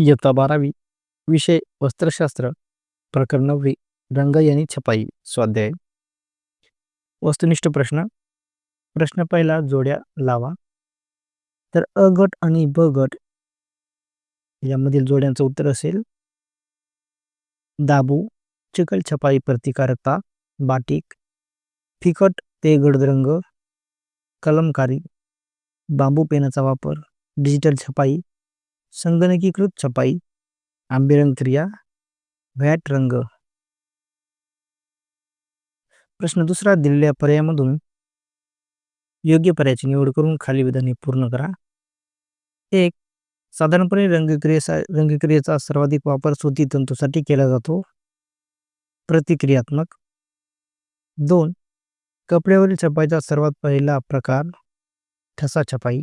इयत्ता बारावी विषय वस्त्रशास्त्र प्रकरण नववी रंग आणि छपाई स्वाध्याय. वस्तुनिष्ठ प्रश्न. प्रश्न पहिला जोड्या लावा. तर अ गट आणि ब गट यामधील जोड्यांचं उत्तर असेल. दाबू चिकल छपाई प्रतिकारकता बाटिक. फिकट ते गडद रंग. कलमकारी बांबू पेनाचा वापर. डिजिटल छपाई संगणकीकृत छपाई आंबेरंग क्रिया व्हॅट रंग? प्रश्न दुसरा दिलेल्या पर्यायामधून योग्य पर्यायाची निवड करून खाली विधाने पूर्ण करा. एक साधारणपणे रंगक्रियेचा रंगक्रियेचा सर्वाधिक वापर सुती तंतूसाठी केला जातो. प्रतिक्रियात्मक. दोन कपड्यावरील छपाईचा सर्वात पहिला प्रकार ठसा छपाई.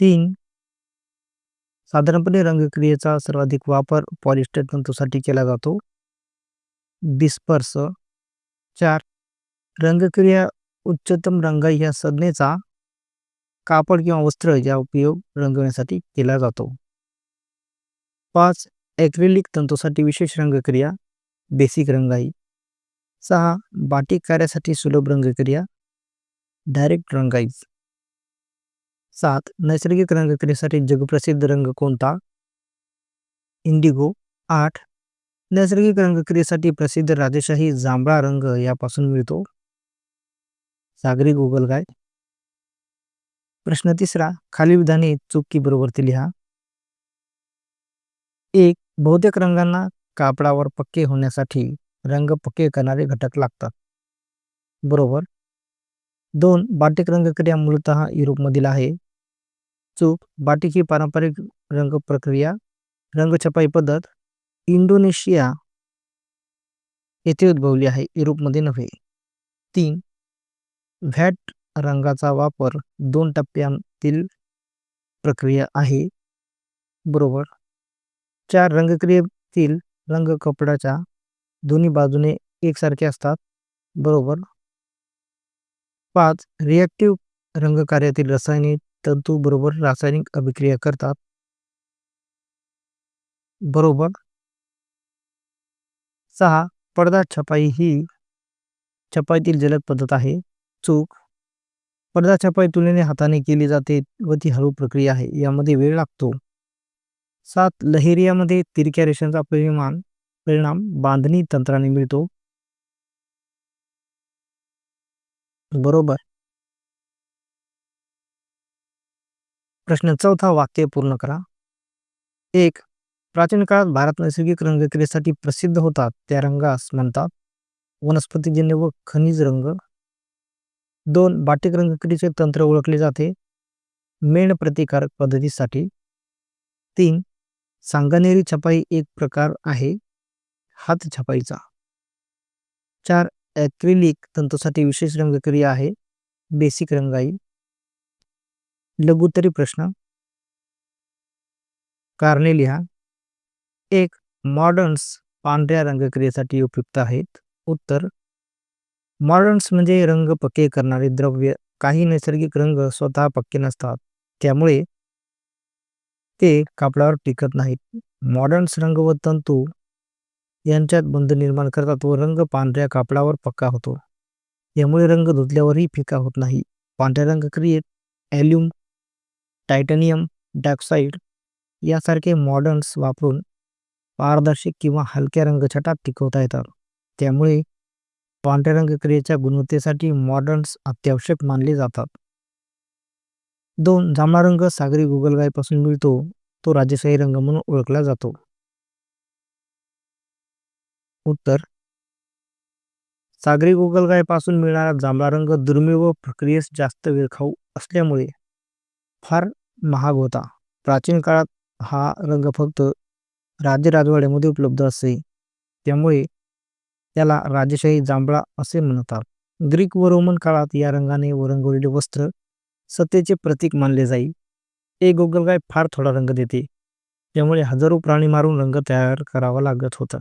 तीन साधारणपणे रंगक्रियेचा सर्वाधिक वापर पॉलिस्टर तंतूसाठी केला जातो. डिस्पर्स चार रंगक्रिया उच्चतम रंग या संज्ञेचा कापड किंवा वस्त्र या उपयोग रंगवण्यासाठी केला जातो. पाच ॲक्रिलिक तंतूसाठी विशेष रंगक्रिया बेसिक रंगाई. सहा बाटिक कार्यासाठी सुलभ रंगक्रिया डायरेक्ट रंगाईज सात नैसर्गिक रंगक्रियेसाठी जगप्रसिद्ध रंग कोणता? इंडिगो. आठ नैसर्गिक रंगक्रियेसाठी प्रसिद्ध राजेशाही जांभळा रंग यापासून मिळतो. सागरी गोगलगाय प्रश्न तिसरा खाली विधाने चुकी बरोबर लिहा. एक बहुतेक रंगांना कापडावर पक्के होण्यासाठी रंग पक्के करणारे घटक लागतात. बरोबर. दोन बाटिक रंगक्रिया मूलतः युरोपमधील आहे. चूक बाटिकी पारंपरिक रंग प्रक्रिया रंगछपाई पद्धत इंडोनेशिया येथे उद्भवली आहे युरोपमध्ये नव्हे. तीन व्हॅट रंगाचा वापर दोन टप्प्यांतील प्रक्रिया आहे. बरोबर. चार रंगक्रियेतील रंग कपड्याच्या दोन्ही बाजूने एकसारखे असतात. बरोबर. पाच रिॲक्टिव्ह रंगकार्यातील रसायनिक तंतू बरोबर रासायनिक अभिक्रिया करतात. बरोबर. सहा पडदा छपाई ही छपाईतील जलद पद्धत आहे. चूक. पडदा छपाई तुलनेने हाताने केली जाते व ती हळू प्रक्रिया आहे यामध्ये वेळ लागतो. सात लहेरियामध्ये तिरक्या रेषांचा परिमाण परिणाम बांधणी तंत्राने मिळतो. बरोबर. प्रश्न चौथा वाक्य पूर्ण करा. एक प्राचीन काळात भारत नैसर्गिक रंगक्रियेसाठी प्रसिद्ध होतात त्या रंगास म्हणतात वनस्पतीजन्य व खनिज रंग. दोन बाटिक रंगक्रियेचे तंत्र ओळखले जाते मेण प्रतिकारक पद्धतीसाठी. तीन सांगानेरी छपाई एक प्रकार आहे हात छपाईचा. चार ॲक्रिलिक तंतूसाठी विशेष रंगक्रिया आहे बेसिक रंगाई. लघुतरी प्रश्न. कारणे लिहा. एक मॉडर्न्स पांढऱ्या रंगक्रियेसाठी उपयुक्त आहेत. उत्तर मॉडर्न्स म्हणजे रंग पक्के करणारे द्रव्य. काही नैसर्गिक रंग स्वतः पक्के नसतात. त्यामुळे ते कापडावर टिकत नाहीत. मॉडर्न्स रंग व तंतू यांच्यात बंध निर्माण करतात व रंग पांढऱ्या कापडावर पक्का होतो. यामुळे रंग धुतल्यावरही फिका होत नाही. पांढऱ्या रंगक्रियेत ॲल्युम टायटॅनियम डायऑक्साईड यासारखे मॉडर्न्स वापरून पारदर्शक किंवा हलक्या रंगछटा टिकवता येतात. त्यामुळे पांढऱ्या रंगक्रियेच्या गुणवत्तेसाठी मॉडर्न्स अत्यावश्यक मानले जातात. दोन जांभळा रंग सागरी गोगलगायपासून मिळतो तो राजेशाही रंग म्हणून ओळखला जातो. उत्तर सागरी गोगलगायपासून मिळणारा जांभळा रंग दुर्मिळ व प्रक्रियेस जास्त विरखाऊ असल्यामुळे फार महाग होता. प्राचीन काळात हा रंग फक्त राज्य राजवाड्यामध्ये उपलब्ध असे. त्यामुळे त्याला राजेशाही जांभळा असे म्हणतात. ग्रीक व रोमन काळात या रंगाने रंगवलेले वस्त्र सत्तेचे प्रतीक मानले जाई. एक गोगलगाय फार थोडा रंग देते. त्यामुळे हजारो प्राणी मारून रंग तयार करावा लागत होता.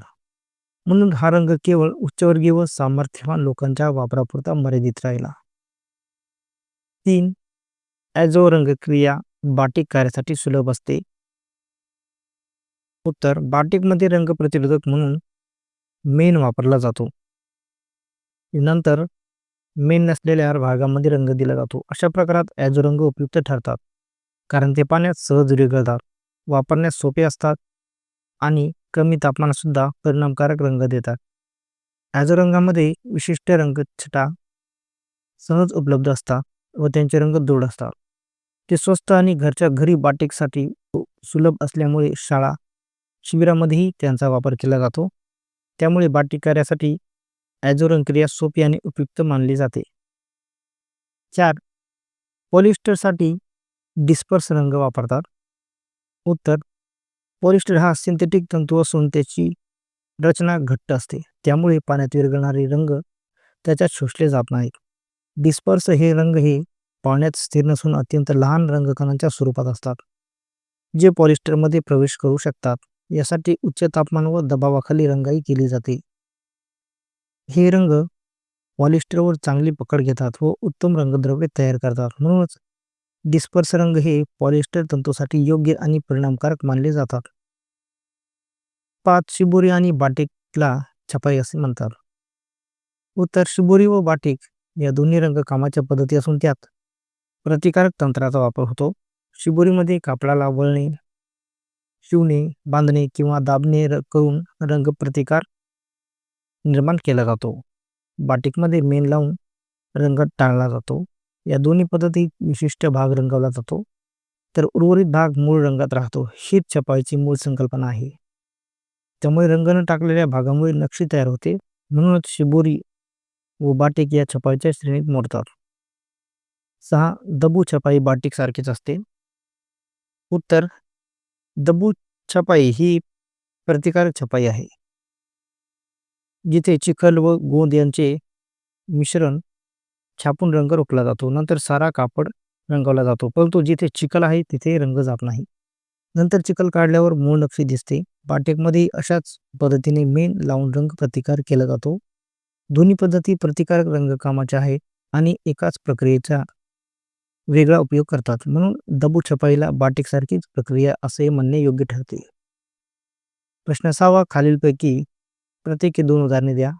म्हणून हा रंग केवळ उच्चवर्गीय व सामर्थ्यवान लोकांच्या वापरापुरता मर्यादित राहिला. तीन ॲझो रंगक्रिया बाटिक कार्यासाठी सुलभ असते. उत्तर बाटिकमध्ये रंग प्रतिरोधक म्हणून मेन वापरला जातो. नंतर मेन नसलेल्या भागामध्ये रंग दिला जातो. अशा प्रकारात ॲझो रंग उपयुक्त ठरतात कारण ते पाण्यात सहज विरघळतात वापरण्यास सोपे असतात आणि कमी तापमानातसुद्धा परिणामकारक रंग देतात. ॲझो रंगामध्ये विशिष्ट रंगछटा सहज उपलब्ध असतात व त्यांचे रंग दृढ असतात. ते स्वस्त आणि घरच्या घरी बाटेकसाठी सुलभ असल्यामुळे शाळा शिबिरामध्येही त्यांचा वापर केला जातो. त्यामुळे बाटिक कार्यासाठी ॲझो क्रिया सोपी आणि उपयुक्त मानली जाते. चार. पॉलिस्टरसाठी डिस्पर्स रंग वापरतात. उत्तर. पॉलिस्टर हा सिंथेटिक तंतू असून त्याची रचना घट्ट असते. त्यामुळे पाण्यात विरघळणारे रंग त्याच्यात शोषले जात नाहीत. डिस्पर्स हे रंग हे पाण्यात स्थिर नसून अत्यंत लहान रंगकणांच्या स्वरूपात असतात जे पॉलिस्टरमध्ये प्रवेश करू शकतात. यासाठी उच्च तापमान व दबावाखाली रंगाई केली जाते. हे रंग पॉलिस्टरवर चांगली पकड घेतात व उत्तम रंगद्रव्य तयार करतात. म्हणूनच डिस्पर्स रंग हे पॉलिस्टर तंतूसाठी योग्य आणि परिणामकारक मानले जातात. पाच शिबोरी आणि बाटिकला छपाई असे म्हणतात. उत्तर शिबोरी व बाटिक या दोन्ही रंगकामाच्या पद्धती असून त्यात प्रतिकारक तंत्राचा वापर होतो. शिबोरीमध्ये कापडाला वळणे शिवणे बांधणे किंवा दाबणे करून रंग प्रतिकार निर्माण केला जातो. बाटिकमध्ये मेन लावून रंग टाळला जातो. या दोन्ही पद्धतीत विशिष्ट भाग रंगवला जातो. तर उर्वरित भाग मूळ रंगात राहतो. हीच छपाईची मूळ संकल्पना आहे. त्यामुळे रंग न टाकलेल्या भागामुळे नक्षी तयार होते. म्हणूनच शिबोरी व बाटिक या छपाईच्या श्रेणीत मोडतात. सहा दबू छपाई बाटिक सारखीच असते. उत्तर दबू छपाई ही प्रतिकारक छपाई आहे. जिथे चिखल व गोंद यांचे मिश्रण छापून रंग रोखला जातो नंतर सारा कापड रंगवला जातो परंतु जिथे चिखल आहे तिथे रंग जात नाही. नंतर चिखल काढल्यावर मूळ नक्षी दिसते. बाटेकमध्ये अशाच पद्धतीने मेन लावून रंग प्रतिकार केला जातो. दोन्ही पद्धती प्रतिकारक रंगकामाच्या आहे आणि एकाच प्रक्रियेचा वेगळा उपयोग करतात. म्हणून दबू छपाईला बाटिकसारखीच प्रक्रिया असे म्हणणे योग्य ठरते. प्रश्न सहावा खालीलपैकी प्रत्येकी दोन उदाहरणे द्या.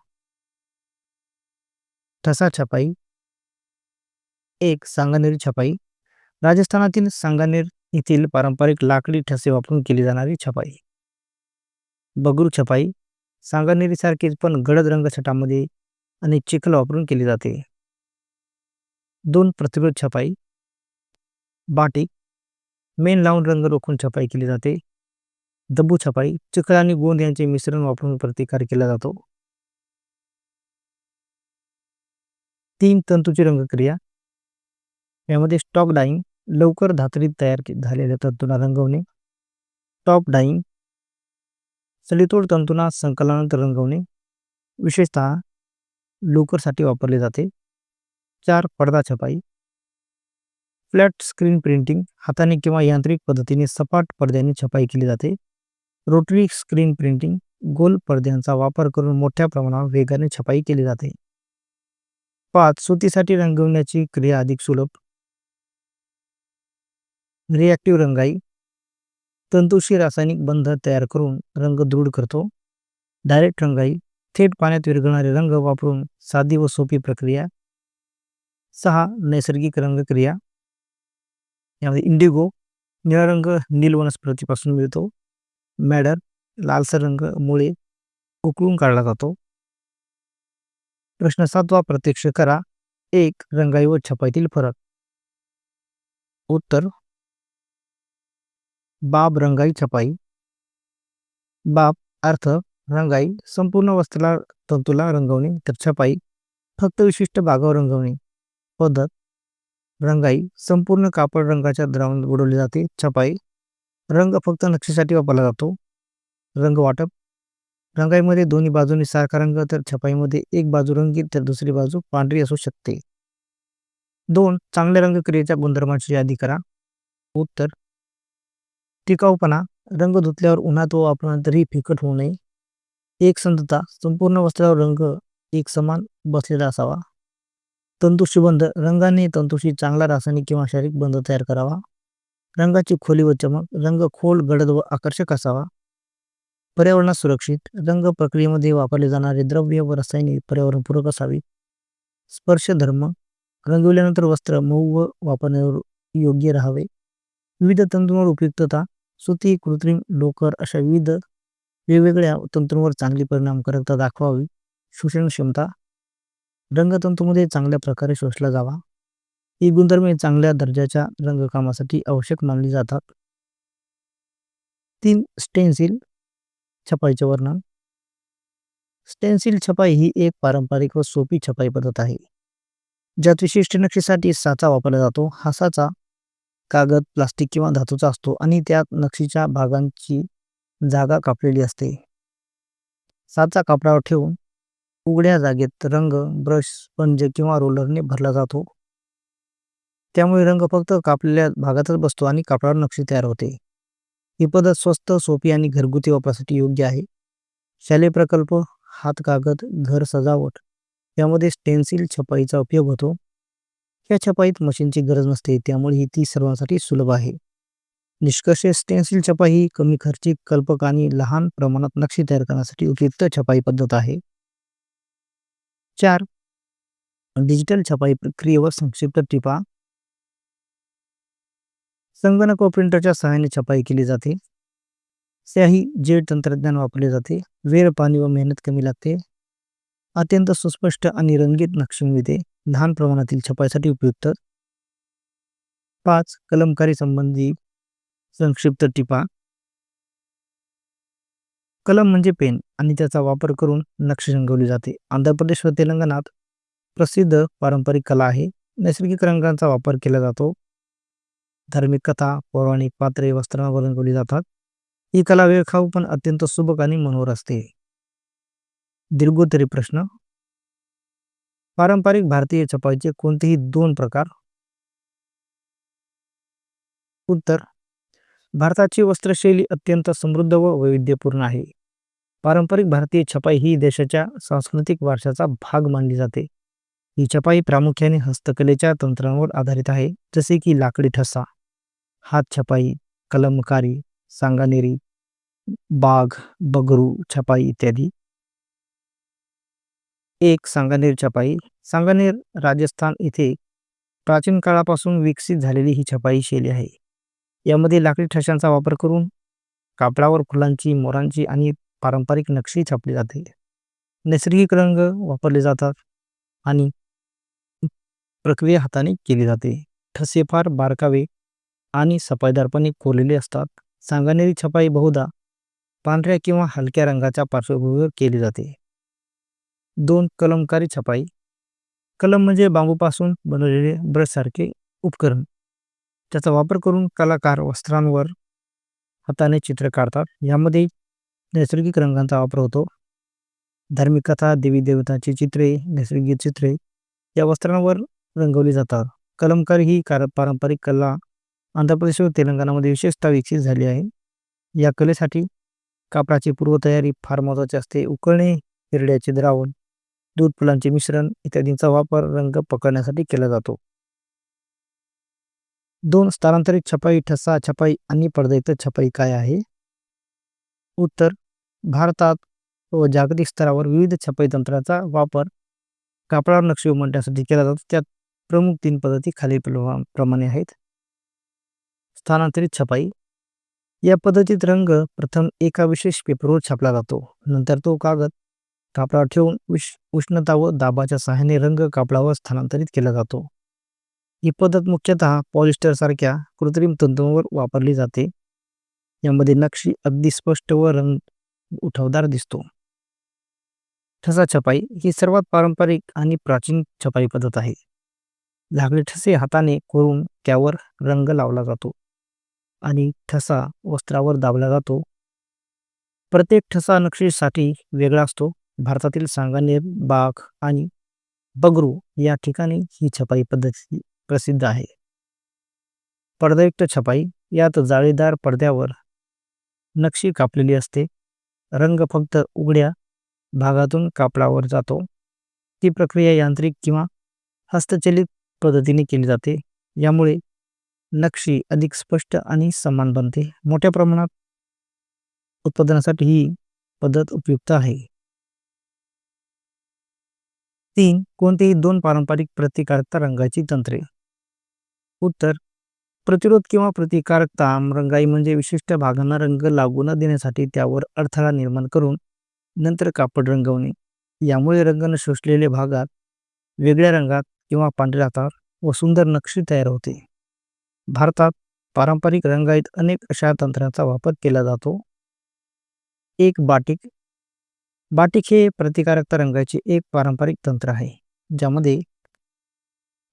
ठसा छपाई. एक सांगानेरी छपाई. राजस्थानातील सांगानेर येथील पारंपरिक लाकडी ठसे वापरून केली जाणारी छपाई. बगरू छपाई. सांगानेरी सारखीच पण गडद रंगछटामध्ये आणि चिखल वापरून केली जाते. दोन प्रतिरोध छपाई. बाटिक मेन लावून रंग रोखून छपाई केली जाते. दब्बू छपाई चिखल आणि गोंद यांचे मिश्रण वापरून प्रतिकार केला जातो. तीन तंतूची रंगक्रिया. यामध्ये स्टॉक डाईंग लवकर धातरीत तयार झालेल्या तंतूंना रंगवणे. Top dyeing सडीतोड तंतूंना संकलनानंतर रंगवणे. विशेषतः लोकरसाठी वापरले जाते. चार पडदा छपाई फ्लॅट स्क्रीन प्रिंटिंग हाताने किंवा यांत्रिक पद्धतीने सपाट पडद्याने छपाई केली जाते. रोटरी स्क्रीन प्रिंटिंग गोल पडद्यांचा वापर करून मोठ्या प्रमाणावर वेगाने छपाई केली जाते. पाच सुतीसाठी रंगवण्याची क्रिया अधिक सुलभ. रिॲक्टिव्ह रंगाई. तंतुशी रासायनिक बंध तयार करून रंग दृढ करतो. डायरेक्ट रंगाई. थेट पाण्यात विरघळणारे रंग वापरून साधी व सोपी प्रक्रिया. सहा नैसर्गिक रंगक्रिया. यामध्ये इंडिगो निळा रंग नील वनस्पतीपासून मिळतो. मॅडर लालसर रंग मुळे उकळून काढला जातो. प्रश्न सातवा प्रत्यक्ष करा. एक रंगाई व छपाईतील फरक. उत्तर. बाब रंगाई छपाई. बाब अर्थ रंगाई संपूर्ण वस्त्राला तंतूला रंगवणे तर छपाई. फक्त विशिष्ट भागावर रंगवणे. पद्धत. रंगाई संपूर्ण कापड रंगाच्या द्रावण बुडवली जाते. छपाई रंग फक्त नक्षीसाठी वापरला जातो. रंग वाटप रंगाईमध्ये दोन्ही बाजूनी सारखा रंग तर छपाईमध्ये एक बाजू रंगीत तर दुसरी बाजू पांढरी असू शकते. दोन चांगल्या रंगक्रियेच्या गुणधर्मांची यादी करा. उत्तर टिकाऊपणा रंग धुतल्यावर उन्हात व वापरल्यानंतरही फिकट होऊ नये. एक संतता संपूर्ण वस्त्रावर रंग एक समान बसलेला असावा. तंतुशी बंध रंगाने तंतुशी चांगला रासायनिक किंवा शारीरिक बंध तयार करावा. रंगाची खोली व चमक रंग खोल गडद व आकर्षक असावा. पर्यावरणास सुरक्षित रंग प्रक्रियेमध्ये वापरले जाणारे द्रव्य व रसायने पर्यावरणपूरक असावी. स्पर्श धर्म रंगविल्यानंतर वस्त्र मऊ व वापरण्यावर योग्य राहावे. विविध तंतूंवर उपयुक्तता सुती कृत्रिम लोकर अशा विविध वेगवेगळ्या तंतूंवर चांगली परिणामकारकता दाखवावी. शोषण क्षमता रंगतंतूमध्ये चांगल्या प्रकारे शोषला जावा. ही गुणधर्मे चांगल्या दर्जाच्या रंगकामासाठी आवश्यक मानली जातात. तीन स्टेन्सिल छपाईचे वर्णन. स्टेन्सिल छपाई ही एक पारंपरिक व सोपी छपाई पद्धत आहे. ज्यात विशिष्ट नक्षीसाठी साचा वापरला जातो. हा साचा कागद प्लास्टिक किंवा धातूचा असतो आणि त्यात नक्षीच्या भागांची जागा कापलेली असते. साचा कापडावर ठेवून उघड्या जागेत रंग ब्रश स्पंज किंवा रोलरने भरला जातो. त्यामुळे रंग फक्त कापलेल्या भागातच बसतो आणि कापडावर नक्षी तयार होते. ही पद्धत स्वस्त सोपी आणि घरगुती वापरासाठी योग्य आहे. शालेय प्रकल्प हात कागद घर सजावट यामध्ये स्टेन्सिल छपाईचा उपयोग होतो. या छपाईत मशीनची गरज नसते त्यामुळे ही ती सर्वांसाठी सुलभ आहे. निष्कर्ष स्टेन्सिल छपाई ही कमी खर्चिक कल्पक आणि लहान प्रमाणात नक्षी तयार करण्यासाठी उपयुक्त छपाई पद्धत आहे. चार डिजिटल छपाई प्रक्रियेवर संक्षिप्त टिपा. संगणक व प्रिंटरच्या सहाय्याने छपाई केली जाते. स्याही जेड तंत्रज्ञान वापरले जाते. वेळ पाणी व मेहनत कमी लागते. अत्यंत सुस्पष्ट आणि रंगीत नक्षी मिळते लहान प्रमाणातील छपाईसाठी उपयुक्त. पाच कलमकारी संबंधी संक्षिप्त टिपा. कलम म्हणजे पेन आणि त्याचा वापर करून नक्षी रंगवली जाते. आंध्र प्रदेश व तेलंगणात प्रसिद्ध पारंपरिक कला आहे. नैसर्गिक रंगांचा वापर केला जातो. धार्मिक कथा पौराणिक पात्रे वस्त्रांवर रंगवली जातात. ही कला वेळखाऊ पण अत्यंत सुबक आणि मनोहर असते. दीर्घोत्तरी प्रश्न. पारंपरिक भारतीय छपाईचे कोणतेही दोन प्रकार? उत्तर. भारताची वस्त्रशैली अत्यंत समृद्ध व वैविध्यपूर्ण आहे. पारंपरिक भारतीय छपाई ही देशाच्या सांस्कृतिक वारशाचा भाग मानली जाते. ही छपाई प्रामुख्याने हस्तकलेच्या तंत्रांवर आधारित आहे जसे की लाकडी ठसा हात छपाई कलमकारी सांगानेरी बाघ बगरू छपाई इत्यादी. एक सांगानेर छपाई. सांगानेर राजस्थान इथे प्राचीन काळापासून विकसित झालेली ही छपाई शैली आहे. यामध्ये लाकडी ठशांचा वापर करून कापडावर फुलांची मोरांची आणि पारंपरिक नक्षी छापली जाते. नैसर्गिक रंग वापरले जातात आणि प्रक्रिया हाताने केली जाते. ठसे फार बारकावे आणि सफाईदारपणे कोरलेले असतात. सांगानेरी छपाई बहुधा पांढऱ्या किंवा हलक्या रंगाच्या पार्श्वभूमीवर केली जाते. दोन कलमकारी छपाई. कलम म्हणजे बांबूपासून बनवलेले ब्रशसारखे उपकरण. त्याचा वापर करून कलाकार वस्त्रांवर हाताने चित्र काढतात. यामध्ये नैसर्गिक रंगांचा वापर होतो. धार्मिक कथा देवी देवतांची चित्रे नैसर्गिक चित्रे या वस्त्रांवर रंगवली जातात. कलमकारी ही कार पारंपरिक कला आंध्र प्रदेश व तेलंगणामध्ये विशेषतः विकसित झाली आहे. या कलेसाठी कापडाची पूर्वतयारी फार महत्त्वाची असते. उकळणे हिरड्याचे द्रावण दूध फुलांचे मिश्रण इत्यादींचा वापर रंग पकडण्यासाठी केला जातो. दोन स्थलांतरित छपाई ठसा छपाई आणि पडदैत छपाई काय आहे? उत्तर भारतात व जागतिक स्तरावर विविध छपाई तंत्राचा वापर कापडावर नक्षी उमटण्यासाठी केला जातो. त्यात प्रमुख तीन पद्धती खालील प्रमाणे आहेत. स्थानांतरित छपाई. या पद्धतीत रंग प्रथम एका विशेष पेपरवर छापला जातो. नंतर तो कागद कापडावर ठेवून उष् उष्णता व दाबाच्या सहाय्याने रंग कापडावर स्थानांतरित केला जातो. ही पद्धत मुख्यतः पॉलिस्टर सारख्या कृत्रिम तंतूंवर वापरली जाते. यामध्ये नक्षी अगदी स्पष्ट व रंग उठावदार दिसतो. ठसा छपाई ही सर्वात पारंपरिक आणि प्राचीन छपाई पद्धत आहे. लाकडी ठसे हाताने कोरून त्यावर रंग लावला जातो आणि ठसा वस्त्रावर दाबला जातो. प्रत्येक ठसा नक्षीसाठी वेगळा असतो. भारतातील सांगानेर बाग आणि बगरू या ठिकाणी ही छपाई पद्धती प्रसिद्ध आहे. पडदायुक्त छपाई यात जाळीदार पडद्यावर नक्षी कापलेली असते. रंग फक्त उघड्या भागातून कापडावर जातो. ती प्रक्रिया यांत्रिक किंवा हस्तचलित पद्धतीने केली जाते. यामुळे नक्षी अधिक स्पष्ट आणि समान बनते. मोठ्या प्रमाणात उत्पादनासाठी ही पद्धत उपयुक्त आहे. तीन कोणतेही दोन पारंपरिक प्रतिकारकता रंगाची तंत्रे. उत्तर प्रतिरोध किंवा प्रतिकारकता रंगाई म्हणजे विशिष्ट भागांना रंग लागू न देण्यासाठी त्यावर अडथळा निर्माण करून नंतर कापड रंगवणे. यामुळे रंगाने शोषलेले भागात वेगळ्या रंगात किंवा पांढऱ्या आकार व सुंदर नक्षी तयार होते. भारतात पारंपरिक रंगाईत अनेक अशा तंत्रांचा वापर केला जातो. एक बाटिक. बाटिक हे प्रतिकारकता रंगाचे एक पारंपरिक तंत्र आहे ज्यामध्ये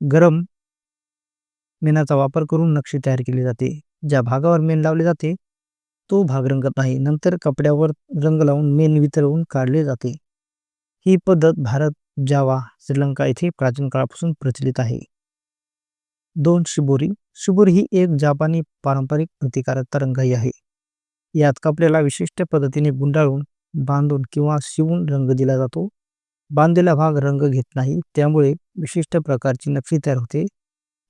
गरम मेणाचा वापर करून नक्षी तयार केली जाते. ज्या भागावर मेण लावले जाते तो भाग रंगत नाही. नंतर कपड्यावर रंग लावून मेण वितळवून काढले जाते. ही पद्धत भारत जावा श्रीलंका येथे प्राचीन काळापासून प्रचलित आहे. दोन शिबोरी. शिबोरी ही एक जापानी पारंपरिक प्रतिकारकता रंगाई आहे. यात कपड्याला विशिष्ट पद्धतीने गुंडाळून बांधून किंवा शिवून रंग दिला जातो. बांधलेला भाग रंग घेत नाही. त्यामुळे विशिष्ट प्रकारची नक्षी तयार होते.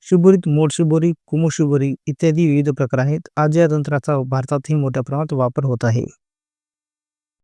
शुभरीत मोडशुभरी कुमुशुभरी इत्यादी विविध प्रकार आहेत. आज या तंत्राचा भारतातही मोठ्या प्रमाणात वापर होत आहे.